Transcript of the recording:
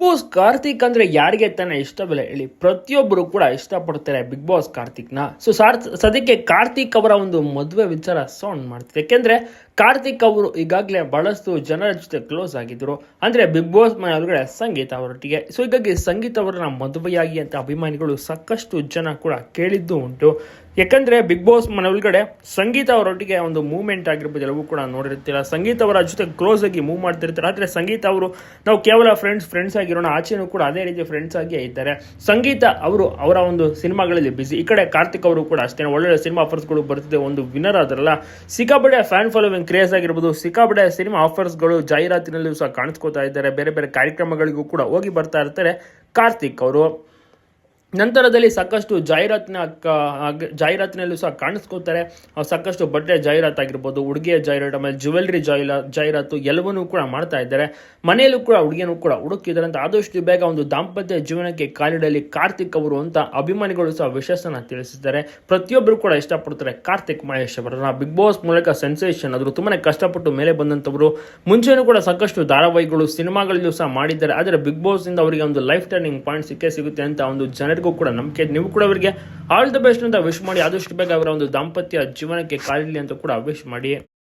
Boss Karthik ಅಂದ್ರೆ ಯಾರಿಗೆ ತಾನೇ ಇಷ್ಟವಿಲ್ಲ ಹೇಳಿ, ಪ್ರತಿಯೊಬ್ಬರು ಕೂಡ ಇಷ್ಟಪಡ್ತಾರೆ ಬಿಗ್ ಬಾಸ್ ಕಾರ್ತಿಕ್ನ ಸೊ ಸದ್ಯಕ್ಕೆ ಕಾರ್ತಿಕ್ ಅವರ ಒಂದು ಮದುವೆ ವಿಚಾರ ಸೌಂಡ್ ಮಾಡ್ತಿದೆ. ಯಾಕೆಂದ್ರೆ ಕಾರ್ತಿಕ್ ಅವರು ಈಗಾಗಲೇ ಬಹಳಷ್ಟು ಜನರ ಜೊತೆ ಕ್ಲೋಸ್ ಆಗಿದ್ರು. ಅಂದ್ರೆ ಬಿಗ್ ಬಾಸ್ ಮನೆ ಒಳಗಡೆ ಸಂಗೀತ ಅವರೊಟ್ಟಿಗೆ. ಸೊ ಹೀಗಾಗಿ ಸಂಗೀತ ಅವರನ್ನ ಮದುವೆಯಾಗಿ ಅಂತ ಅಭಿಮಾನಿಗಳು ಸಾಕಷ್ಟು ಜನ ಕೂಡ ಕೇಳಿದ್ದು ಉಂಟು. ಯಾಕಂದ್ರೆ ಬಿಗ್ ಬಾಸ್ ಮನೆ ಒಳಗಡೆ ಸಂಗೀತ ಅವರೊಟ್ಟಿಗೆ ಒಂದು ಮೂವ್ಮೆಂಟ್ ಆಗಿರ್ಬೋದು, ಎಲ್ಲವೂ ಕೂಡ ನೋಡಿರ್ತೀರ. ಸಂಗೀತ ಅವರ ಜೊತೆ ಕ್ಲೋಸ್ ಆಗಿ ಮೂವ್ ಮಾಡ್ತಿರ್ತಾರೆ. ಆದರೆ ಸಂಗೀತ ಅವರು, ನಾವು ಕೇವಲ ಫ್ರೆಂಡ್ಸ್ ಫ್ರೆಂಡ್ಸ್ ಆಗಿರೋಣ. ಆಚೆನೂ ಕೂಡ ಅದೇ ರೀತಿ ಫ್ರೆಂಡ್ಸ್ ಆಗಿಯೇ ಇದ್ದಾರೆ. ಸಂಗೀತ ಅವರು ಅವರ ಒಂದು ಸಿನಿಮಾಗಳಲ್ಲಿ ಬಿಸಿ ಈ ಕಡೆ ಕಾರ್ತಿಕ್ ಅವರು ಕೂಡ ಅಷ್ಟೇ ಒಳ್ಳೊಳ್ಳೆ ಸಿನಿಮಾ ಆಫರ್ಸ್ಗಳು ಬರ್ತಿದೆ ಒಂದು ವಿನ್ನರ್ ಆದ್ರಲ್ಲ. ಸಿಕ್ಕಾಪಟ್ಟೆ ಫ್ಯಾನ್ ಫಾಲೋವಿಂಗ್ ಕ್ರೇಜ್ ಆಗಿರ್ಬೋದು, ಸಿಕ್ಕಾಪಟ್ಟೆ ಸಿನಿಮಾ ಆಫರ್ಸ್ಗಳು ಜಾಹೀರಾತಿನಲ್ಲೂ ಸಹ ಕಾಣಿಸ್ಕೋತಾ ಇದ್ದಾರೆ. ಬೇರೆ ಬೇರೆ ಕಾರ್ಯಕ್ರಮಗಳಿಗೂ ಕೂಡ ಹೋಗಿ ಬರ್ತಾ ಇರ್ತಾರೆ ಕಾರ್ತಿಕ್ ಅವರು. ನಂತರದಲ್ಲಿ ಸಾಕಷ್ಟು ಜಾಹೀರಾತಿನ ಜಾಹೀರಾತಿನಲ್ಲೂ ಸಹ ಕಾಣಿಸ್ಕೋತಾರೆ ಸಾಕಷ್ಟು ಬಟ್ಟೆ ಜಾಹೀರಾತು ಆಗಿರ್ಬೋದು ಹುಡುಗಿಯ ಜಾಹೀರಾತು, ಆಮೇಲೆ ಜ್ಯುವೆಲ್ರಿ ಜಾಹೀರಾ ಜಾಹೀರಾತು ಎಲ್ಲವನ್ನೂ ಕೂಡ ಮಾಡ್ತಾ ಇದ್ದಾರೆ. ಮನೆಯಲ್ಲೂ ಕೂಡ ಹುಡುಗಿಯನ್ನು ಕೂಡ ಹುಡುಕಿದ್ದಾರೆ ಅಂತ ಆದಷ್ಟು ಬೇಗ ಒಂದು ದಾಂಪತ್ಯ ಜೀವನಕ್ಕೆ ಕಾಲಿಡಲಿ ಕಾರ್ತಿಕ್ ಅವರು ಅಂತ ಅಭಿಮಾನಿಗಳು ಸಹ ವಿಶೇಷನ ತಿಳಿಸಿದ್ದಾರೆ. ಪ್ರತಿಯೊಬ್ಬರು ಕೂಡ ಇಷ್ಟಪಡ್ತಾರೆ ಕಾರ್ತಿಕ್ ಮಹೇಶ್ ಅವರನ್ನ. ಬಿಗ್ ಬಾಸ್ ಮೂಲಕ ಸೆನ್ಸೇಷನ್. ಆದರು ತುಂಬಾನೇ ಕಷ್ಟಪಟ್ಟು ಮೇಲೆ ಬಂದಂಥವರು. ಮುಂಚೆನೂ ಕೂಡ ಸಾಕಷ್ಟು ಧಾರಾವಾಹಿಗಳು, ಸಿನಿಮಾಗಳಲ್ಲೂ ಸಹ ಮಾಡಿದ್ದಾರೆ. ಆದರೆ ಬಿಗ್ ಬಾಸ್ ಇಂದ ಅವರಿಗೆ ಒಂದು ಲೈಫ್ ಟರ್ನಿಂಗ್ ಪಾಯಿಂಟ್ ಸಿಕ್ಕೇ ಸಿಗುತ್ತೆ ಅಂತ ಒಂದು ಜನರಿಗೂ ಕೂಡ ನಂಬಿಕೆ. ನೀವು ಕೂಡ ಅವರಿಗೆ ಆಲ್ ದ ಬೆಸ್ಟ್ ಅಂತ ವಿಶ್ ಮಾಡಿ ಆದಷ್ಟು ಬೇಗ ಅವರ ಒಂದು ದಾಂಪತ್ಯ ಜೀವನಕ್ಕೆ ಕಾಲಿಡಲಿ ಅಂತ ಕೂಡ ವಿಶ್ ಮಾಡಿ